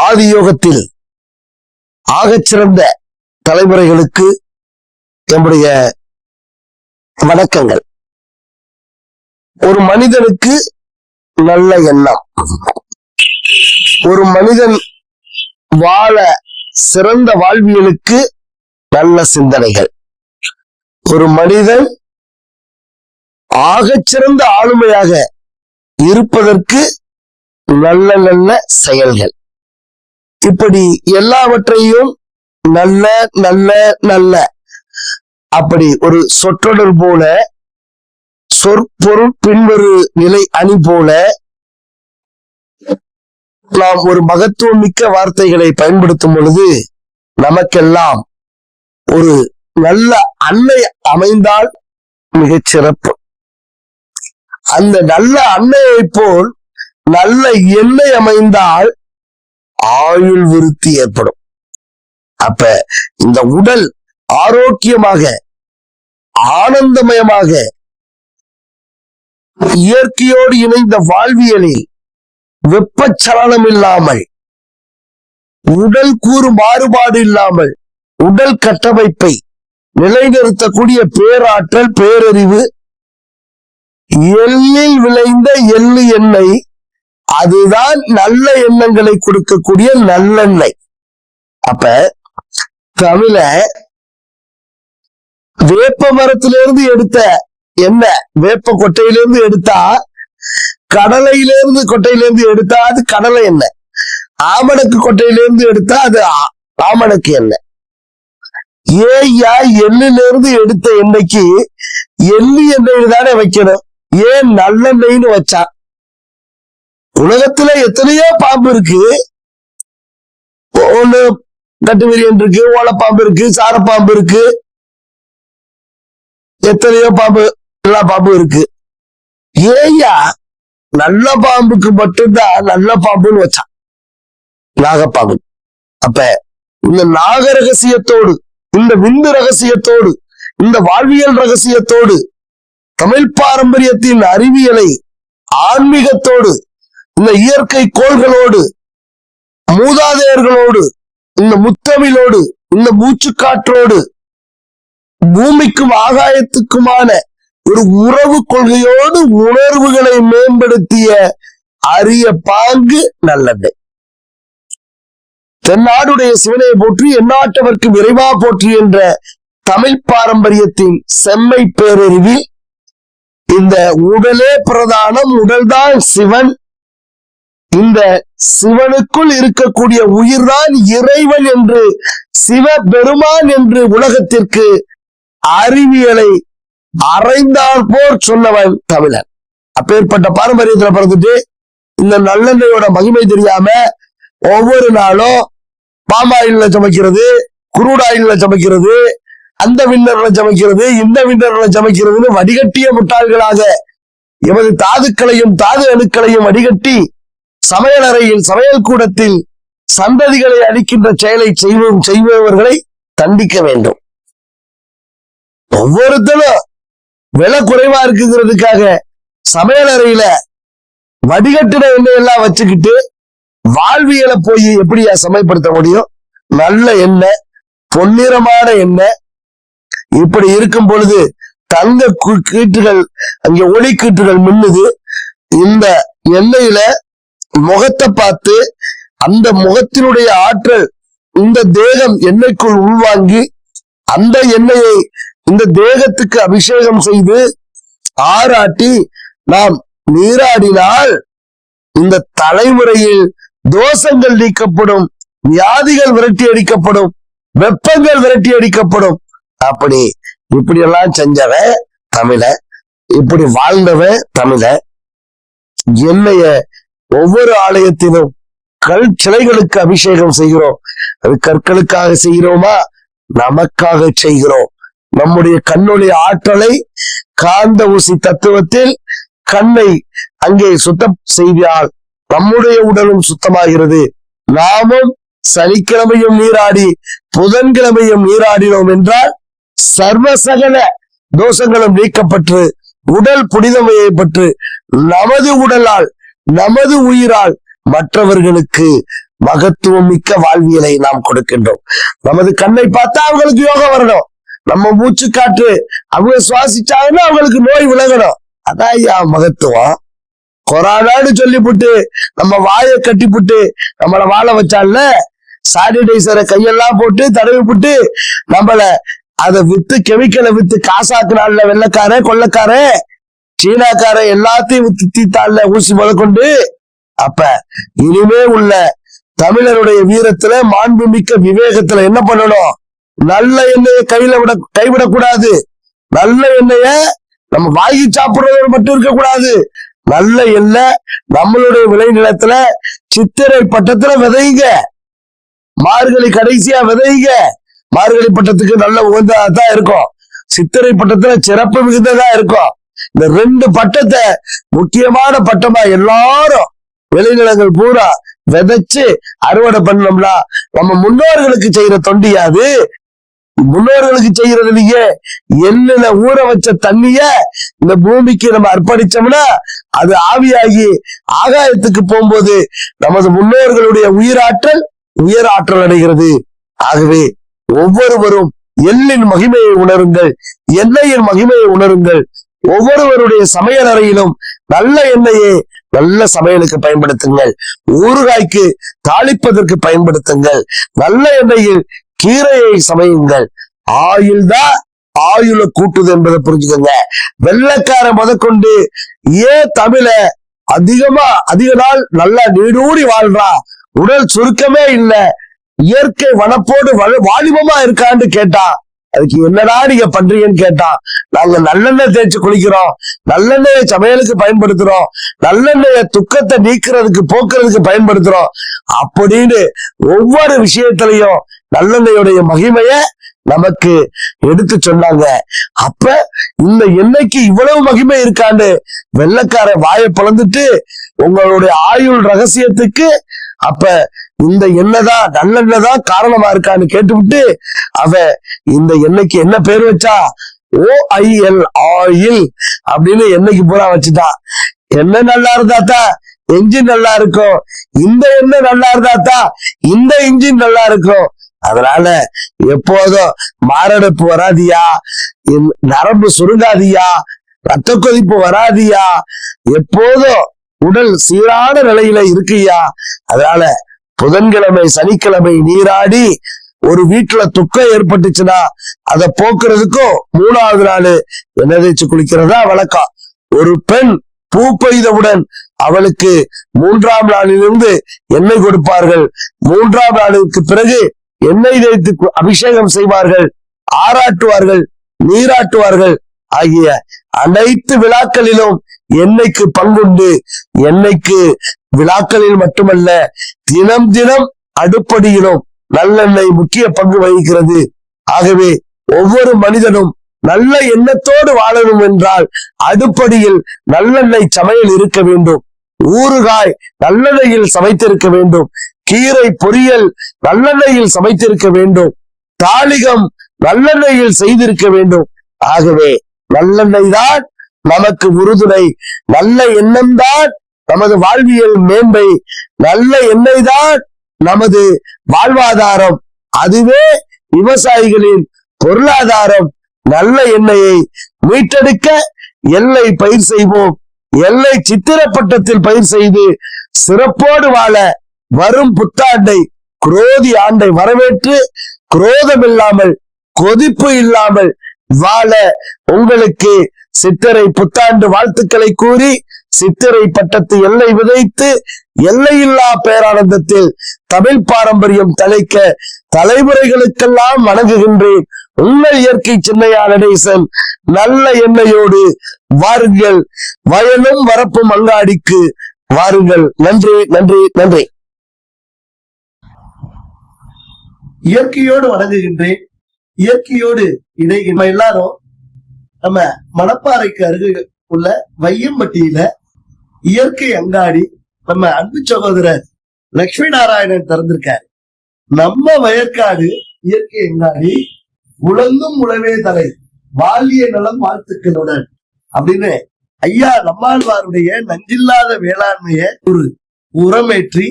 ஆதியோகத்தில் ஆகச்சிறந்த தலைமுறைகளுக்கு நம்முடைய வணக்கங்கள். ஒரு மனிதனுக்கு நல்ல எண்ணம். ஒரு மனிதன் வாழ சிறந்த வாழ்வியலுக்கு நல்ல சிந்தனைகள். ஒரு மனிதன் ஆகச்சிறந்த ஆளுமையாக இருப்பதற்கு நல்ல நல்ல செயல்கள். இப்படி எல்லாவற்றையும் நல்ல நல்ல நல்ல. அப்படி ஒரு சொற்றொடர் போல சொற்பொருள் பின்வரு நிலை அணி போல நாம் ஒரு மகத்துவம் மிக்க வார்த்தைகளை பயன்படுத்தும் பொழுது நமக்கெல்லாம் ஒரு நல்ல அன்னை அமைந்தால் மிகச் சிறப்பு அந்த நல்ல அன்னையை போல் நல்ல எண்ணெய் அமைந்தால் ஆயுள் விருத்தி ஏற்படும். அப்ப இந்த உடல் ஆரோக்கியமாக ஆனந்தமயமாக இயற்கையோடு இணைந்த வாழ்வியலில் வெப்பச்சலனம் இல்லாமல் உடல் கூறு மாறுபாடு இல்லாமல் உடல் கட்டமைப்பை நிலைநிறுத்தக்கூடிய பேராற்றல் பேரறிவு எள்ளில் விளைந்த எள்ளு எண்ணெய் அதுதான் நல்ல எண்ணங்களை கொடுக்கக்கூடிய நல்லெண்ணெய் அப்ப தமிழ வேப்ப மரத்திலிருந்து எடுத்த எண்ணெய் வேப்ப கொட்டையிலிருந்து எடுத்தா கடலையிலிருந்து கொட்டையிலிருந்து எடுத்தா அது கடலை எண்ணெய் ஆமணக்கு கொட்டையிலிருந்து எடுத்தா அது ஆமணக்கு எண்ணெய் ஏய்யா எள்ளுல இருந்து எடுத்த எண்ணெய்க்கு எள்ளு எண்ணெய் தானே வைக்கணும். ஏன் நல்லெண்ணெய்னு வச்சா? உலகத்துல எத்தனையோ பாம்பு இருக்கு? ஒண்ணு கட்டுவிரியன் இருக்கு ஓலப்பாம்பு இருக்கு சாரப்பாம்பு இருக்கு. எத்தனையோ பாம்பு எல்லா பாம்பு இருக்கு. ஏய்யா நல்ல பாம்புக்கு மட்டும்தான் நல்ல பாம்புன்னு வச்சான். நாகப்பாம்பு. அப்ப இந்த நாக ரகசியத்தோடு இந்த விந்து ரகசியத்தோடு இந்த வாழ்வியல் ரகசியத்தோடு தமிழ் பாரம்பரியத்தின் அறிவியலை ஆன்மீகத்தோடு இந்த இயற்கை கோள்களோடு மூதாதையர்களோடு இந்த முத்தமிழோடு இந்த மூச்சுக்காற்றோடு பூமிக்கும் ஆகாயத்துக்குமான ஒரு உறவு கொள்கையோடு உணர்வுகளை மேம்படுத்திய அரிய பாங்கு நல்லது தென்னாடுடைய சிவனை போற்றி எந்நாட்டவர்க்கு விரைவா போற்றி என்ற தமிழ் பாரம்பரியத்தின் செம்மை பேரறிவில் இந்த உடலே பிரதானம் உடல்தான் சிவன் இந்த சிவனுக்குள் இருக்கக்கூடிய உயிர்தான் இறைவன் என்று சிவ பெருமான் என்று உலகத்திற்கு அறிவியலை அறைந்தால் போர் சொன்னவன் தமிழன். அப்பேற்பட்ட பாரம்பரியத்துல பிறந்துட்டு இந்த நல்லெண்ணையோட மகிமை தெரியாம ஒவ்வொரு நாளும் பாமாயில்ல சமைக்கிறது குருடாயில்ல சமைக்கிறது அந்த விண்ணர்ல சமைக்கிறது இந்த விண்ணர்ல சமைக்கிறதுன்னு வடிகட்டிய முட்டாள்களாக எமது தாதுக்களையும் தாது அணுக்களையும் வடிகட்டி சமையலறையில் சமையல் கூடத்தில் சந்ததிகளை அளிக்கின்ற செயலை செய்வோம் செய்பவர்களை தண்டிக்க வேண்டும். ஒவ்வொருத்தரும் விலை குறைவா இருக்குங்கிறதுக்காக சமையலறையில வடிகட்டின எண்ணெய் எல்லாம் வச்சுக்கிட்டு வாழ்வியலை போய் எப்படியா சமைப்படுத்த முடியும்? நல்ல எண்ணெய் பொன்னிறமான எண்ணெய். இப்படி இருக்கும் பொழுது தங்க கு- கீற்றுகள் அங்கே ஒளி கீற்றுகள் மின்னுது. இந்த எண்ணெயில முகத்தை பார்த்து அந்த முகத்தினுடைய ஆற்றல் இந்த தேகம் எண்ணெய்க்குள் உள்வாங்கி அந்த எண்ணெயை இந்த தேகத்துக்கு அபிஷேகம் செய்து ஆராட்டி நாம் நீராடினால் இந்த தலைமுறையில் தோஷங்கள் நீக்கப்படும் வியாதிகள் விரட்டி அடிக்கப்படும் வெப்பங்கள் விரட்டி அடிக்கப்படும். அப்படி இப்படி எல்லாம் செஞ்சவன் தமிழ இப்படி வாழ்ந்தவன் தமிழ என்னைய ஒவ்வொரு ஆலயத்திலும் கல் சிலைகளுக்கு அபிஷேகம் செய்கிறோம். அது கற்களுக்காக செய்கிறோமா? நமக்காக செய்கிறோம். நம்முடைய கண்ணுடைய ஆற்றலை காந்த ஊசி தத்துவத்தில் கண்ணை அங்கே சுத்தம் செய்தால் நம்முடைய உடலும் சுத்தமாகிறது. நாமும் சனிக்கிழமையும் நீராடி புதன்கிழமையும் நீராடினோம் என்றால் சர்வசகல தோஷங்களும் நீக்கப்பட்டு உடல் புனிதமையை பற்று நமது உடலால் நமது உயிரால் மற்றவர்களுக்கு மகத்துவம் மிக்க வாழ்வியலை நாம் கொடுக்கின்றோம். நமது கண்ணை பார்த்தா அவங்களுக்கு யோகம் வரணும். நம்ம மூச்சு காற்று அவங்க சுவாசிச்சாங்கன்னா அவங்களுக்கு நோய் விலகணும். அதான் ஐயா மகத்துவம். கொரோனான்னு சொல்லிவிட்டு நம்ம வாயை கட்டிப்புட்டு நம்மள வாழ வச்சால சானிடைசரை கையெல்லாம் போட்டு தடவி போட்டு நம்மள அதை வித்து கெமிக்கலை வித்து காசாக்குனால வெள்ளக்காரன் கொள்ளக்காரன். சீனாக்கார எல்லாத்தையும் தீத்தாள்ல ஊசி முதற்கொண்டு அப்ப இனிமே உள்ள தமிழருடைய வீரத்துல மாண்புமிக்க விவேகத்துல என்ன பண்ணணும்? நல்ல எண்ணெயை கையில விட கைவிடக்கூடாது. நல்ல எண்ணெய நம்ம வாங்கி சாப்பிடுறது மட்டும் இருக்கக்கூடாது. நல்ல எண்ணெய் நம்மளுடைய விளைநிலத்துல சித்திரை பட்டத்துல விதைங்க. மார்கழி கடைசியா விதைங்க. மார்கழி பட்டத்துக்கு நல்ல உகந்ததான் இருக்கும். சித்திரை பட்டத்துல சிறப்பு மிகுந்ததா இருக்கும். இந்த ரெண்டு பட்டத்தை முக்கியமான பட்டமா எல்லாரும் விளைநிலங்கள் பூரா விதைச்சு அறுவடை பண்ணோம்னா நம்ம முன்னோர்களுக்கு செய்யற தொண்டியாது முன்னோர்களுக்கு செய்யறதுலயே எள்ளுல ஊற வச்ச தண்ணிய இந்த பூமிக்கு நம்ம அர்ப்பணிச்சோம்னா அது ஆவியாகி ஆகாயத்துக்கு போகும்போது நமது முன்னோர்களுடைய உயிராற்றல் உயராற்றல் அடைகிறது. ஆகவே ஒவ்வொருவரும் எள்ளின் மகிமையை உணருங்கள் எண்ணெயின் மகிமையை உணருங்கள் ஒவ்வொருவருடைய சமையல் அறையிலும் நல்ல எண்ணெயை நல்ல சமையலுக்கு பயன்படுத்துங்கள். ஊறுகாய்க்கு தாளிப்பதற்கு பயன்படுத்துங்கள். நல்ல எண்ணெயில் கீரையை சமையுங்கள். ஆயுள் தான் ஆயுள கூட்டுது என்பதை புரிஞ்சுக்கோங்க. வெள்ளக்கார முதற்கொண்டு ஏன் தமிழ அதிகமா அதிக நாள் நல்லா நீடூடி வாழ்றா? உடல் சுருக்கமே இல்லை. இயற்கை வனப்போடு வாலிபமா இருக்கான்னு கேட்டா அதுக்கு என்னடா நீங்க பண்றீங்கன்னு கேட்டா நாங்க நல்லெண்ணெய் தேய்ச்சி குளிக்கிறோம். நல்லெண்ணெயை சமையலுக்கு பயன்படுத்துறோம். நல்லெண்ணெய துக்கத்தை நீக்கிறதுக்கு போக்குறதுக்கு பயன்படுத்துறோம். அப்படின்னு ஒவ்வொரு விஷயத்திலையும் நல்லெண்ணையுடைய மகிமைய நமக்கு எடுத்து சொன்னாங்க. அப்ப இந்த எண்ணெய்க்கு இவ்வளவு மகிமை இருக்கான்னு வெள்ளக்கார வாயை பிளந்துட்டு உங்களுடைய ஆயுள் ரகசியத்துக்கு அப்ப இந்த எண்ணெய் தான் நல்லெண்ணெய் தான் காரணமா இருக்கான்னு கேட்டுவிட்டு அவ இந்த எண்ணெய்க்கு என்ன பேர் வச்சா? ஓஐஎல் ஆயில் அப்படின்னு எண்ணெய்க்கு பூரா வச்சுட்டா. எண்ணெய் நல்லா இருந்தாத்தா என்ஜின் நல்லா இருக்கும். இந்த எண்ணெய் நல்லா இருந்தாத்தா இந்த இன்ஜின் நல்லா இருக்கும். அதனால எப்போதும் மாரடைப்பு வராதியா? என் நரம்பு சுருங்காதியா? ரத்த கொதிப்பு வராதியா? எப்போதும் உடல் சீரான நிலையில இருக்குயா? அதனால புதன்கிழமை சனிக்கிழமை நீராடி ஒரு வீட்டுல துக்கம் ஏற்பட்டுச்சுன்னா அதை போக்குறதுக்கும் மூணாவது நாள் எண்ணெய் தேய்ச்சி குளிக்கிறதா வழக்கம். ஒரு பெண் பூ பெய்தவுடன் அவளுக்கு மூன்றாம் நாளிலிருந்து எண்ணெய் கொடுப்பார்கள். மூன்றாம் நாளுக்கு பிறகு எண்ணெய் தேய்த்து அபிஷேகம் செய்வார்கள் ஆராட்டுவார்கள் நீராட்டுவார்கள். ஆகிய அனைத்து விழாக்களிலும் எண்ணெய்க்கு பங்குண்டு எண்ணெய்க்கு விழாக்களில் மட்டுமல்ல தினம் தினம் அடுப்படியிலும் நல்லெண்ணெய் முக்கிய பங்கு வகிக்கிறது. ஆகவே ஒவ்வொரு மனிதனும் நல்ல எண்ணத்தோடு வாழணும் என்றால் அடுப்படியில் நல்லெண்ணெய் சமையல் இருக்க வேண்டும். ஊறுகாய் நல்லெண்ணெயில் சமைத்திருக்க வேண்டும். கீரை பொரியல் நல்லெண்ணெயில் சமைத்திருக்க வேண்டும். தாளிகம் நல்லெண்ணெயில் செய்திருக்க வேண்டும். ஆகவே நல்லெண்ணெய் தான் நமக்கு உறுதுணை. நல்ல எண்ணம் தான் நமது வாழ்வியல் மேன்மை நல்ல எண்ணெய் தான் நமது வாழ்வாதாரம். அதுவே விவசாயிகளின் பொருளாதாரம். நல்ல எண்ணெயை மீட்டெடுக்க எல்லை பயிர் செய்வோம். எல்லை சித்திரப்பட்டத்தில் பயிர் செய்து சிறப்போடு வாழ வரும் புத்தாண்டை குரோதி ஆண்டை வரவேற்று குரோதம் இல்லாமல் கொதிப்பு இல்லாமல் வாழ உங்களுக்கு சித்தரை புத்தாண்டு வாழ்த்துக்களை கூறி சித்திரை பட்டத்து எல்லை விதைத்து எல்லையில்லா பேரானந்தத்தில் தமிழ் பாரம்பரியம் தலைக்க தலைமுறைகளுக்கெல்லாம் வணங்குகின்றேன். உங்கள் இயற்கை சின்னையா நடேசன் நல்ல எண்ணெயோடு வாருங்கள். வயலும் வரப்பும் அங்காடிக்கு வாருங்கள். நன்றி நன்றி நன்றி. இயற்கையோடு வணங்குகின்றேன். இயற்கையோடு இணைகின்ற எல்லாரும் நம்ம மணப்பாறைக்கு அருகில் உள்ள வையம்பட்டியில இயற்கை அங்காடி நம்ம அன்பு சகோதரர் லட்சுமி நாராயணன் திறந்திருக்காரு. நம்ம வயற்காடு இயற்கை அங்காடி உழந்தும் உழவே தலை வாலிய நலம் வாழ்த்துக்களுடன் அப்படின்னு ஐயா நம்மாழ்வாருடைய நஞ்சில்லாத வேளாண்மைய ஒரு உரமேற்றி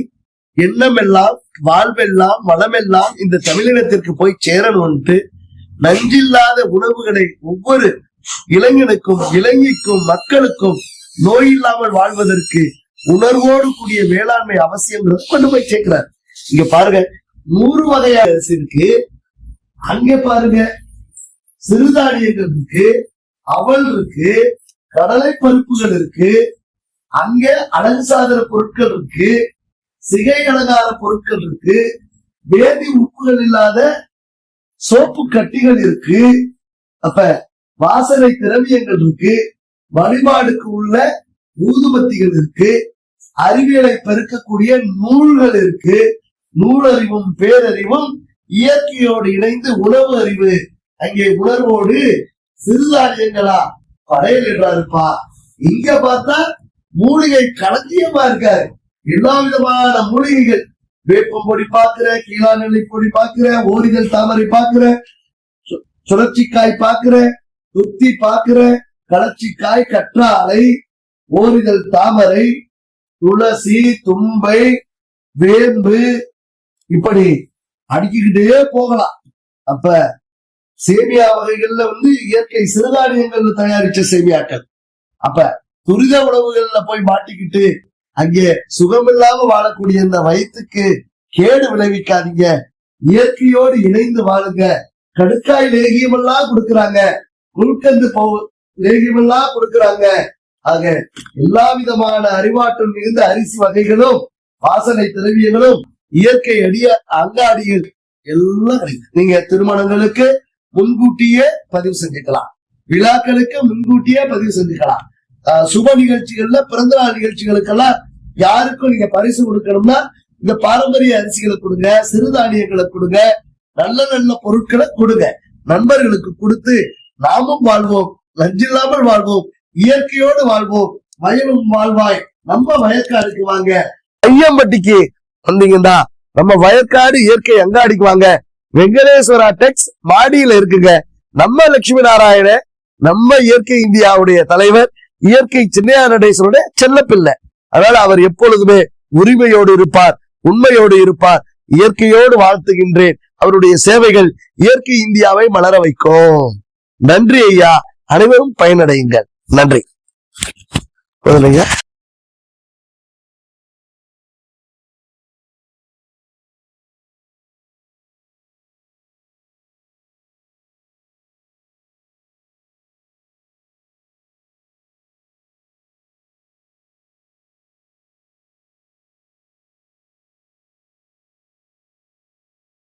எண்ணமெல்லாம் வாழ்வெல்லாம் வளமெல்லாம் இந்த தமிழினத்திற்கு போய் சேரணும்ட்டு நஞ்சில்லாத உணவுகளை ஒவ்வொரு இளைஞனுக்கும் இளைஞிக்கும் மக்களுக்கும் நோய் இல்லாமல் வாழ்வதற்கு உணர்வோடு கூடிய வேளாண்மை அவசியம் கொண்டு போய் சேர்க்கிறார் இங்க பாருங்க நூறு வகையா இருக்கு. அங்க பாருங்க சிறுதானியங்கள் இருக்கு அவல் இருக்கு கடலை பருப்புகள் இருக்கு அங்க அழகு சாதன பொருட்கள் இருக்கு சிகை அலங்கார பொருட்கள் இருக்கு வேதி உப்புகள் இல்லாத சோப்பு கட்டிகள் இருக்கு அப்ப வாசனை திரவியங்கள் இருக்கு வழிபாடுக்கு உள்ள ஊதுபத்திகள் இருக்கு அறிவியலை பெருக்கக்கூடிய நூல்கள் இருக்கு நூலறிவும் பேரறிவும் இயற்கையோடு இணைந்து உணவு அறிவு. அங்கே உணர்வோடு சிறுதானியங்களா படையலிடுறாருப்பா இங்க பார்த்தா மூலிகை களஞ்சியமா இருக்காரு. எல்லா விதமான மூலிகைகள். வேப்பம் பொடி பாக்குற கீழாநெல்லி பொடி பாக்குற ஓரிதழ் தாமரை பாக்குற சுழற்சிக்காய் பாக்குற துப்தி பாக்குற களச்சிக்காய் கற்றாழை ஓரிதழ் தாமரை துளசி தும்பை வேம்பு இப்படி அடுக்கிக்கிட்டே போகலாம். அப்ப சேமியா வகைகள்ல வந்து இயற்கை சிறுதானியங்கள்ல தயாரிச்ச சேமியாக்கள். அப்ப துரித உணவுகள்ல போய் மாட்டிக்கிட்டு அங்கே சுகமில்லாம வாழக்கூடிய இந்த வயிற்றுக்கு கேடு விளைவிக்காதீங்க. இயற்கையோடு இணைந்து வாழுங்க. கடுக்காய் லேகியமெல்லாம் எல்லாம் கொடுக்கறாங்க குல்கந்து பவு லேகியம் ஆக எல்லா விதமான அறிவாற்றல் மிகுந்த அரிசி வகைகளும் வாசனை திரவியங்களும் இயற்கை அடிய அங்காடியில் எல்லாம் நீங்க திருமணங்களுக்கு முன்கூட்டியே பதிவு செஞ்சுக்கலாம். விழாக்களுக்கு முன்கூட்டியே பதிவு செஞ்சுக்கலாம். சுப நிகழ்ச்சிகள்ல பிறந்த நாள் நிகழ்ச்சிகளுக்கெல்லாம் யாருக்கும் நீங்க பரிசு கொடுக்கணும்னா இந்த பாரம்பரிய அரிசிகளை கொடுங்க சிறுதானியங்களை கொடுங்க நல்ல நல்ல பொருட்களை கொடுங்க. நண்பர்களுக்கு கொடுத்து நாமும் வாழ்வோம். லஞ்சில்லாமல் வாழ்வோம். இயற்கையோடு வாழ்வோம். வயலும் வாழ்வாய். நம்ம வயற்காடுக்கு வாங்க. ஐயம்பட்டிக்கு வந்தீங்கன்னா நம்ம வயற்காடு இயற்கை அங்காடிக்கு வாங்க. வெங்கடேஸ்வரா டெக்ஸ் மாடியில இருக்குங்க. நம்ம லட்சுமி நாராயண நம்ம இயற்கை இந்தியாவுடைய தலைவர் இயற்கை சின்னையா நடேசனுடைய செல்லப்பிள்ளை. அதனால அவர் எப்பொழுதுமே உரிமையோடு இருப்பார் உண்மையோடு இருப்பார். இயற்கையோடு வாழ்த்துகின்றேன். அவருடைய சேவைகள் இயற்கை இந்தியாவை மலர வைக்கும். நன்றி ஐயா. அனைவரும் பயனடையுங்கள். நன்றி.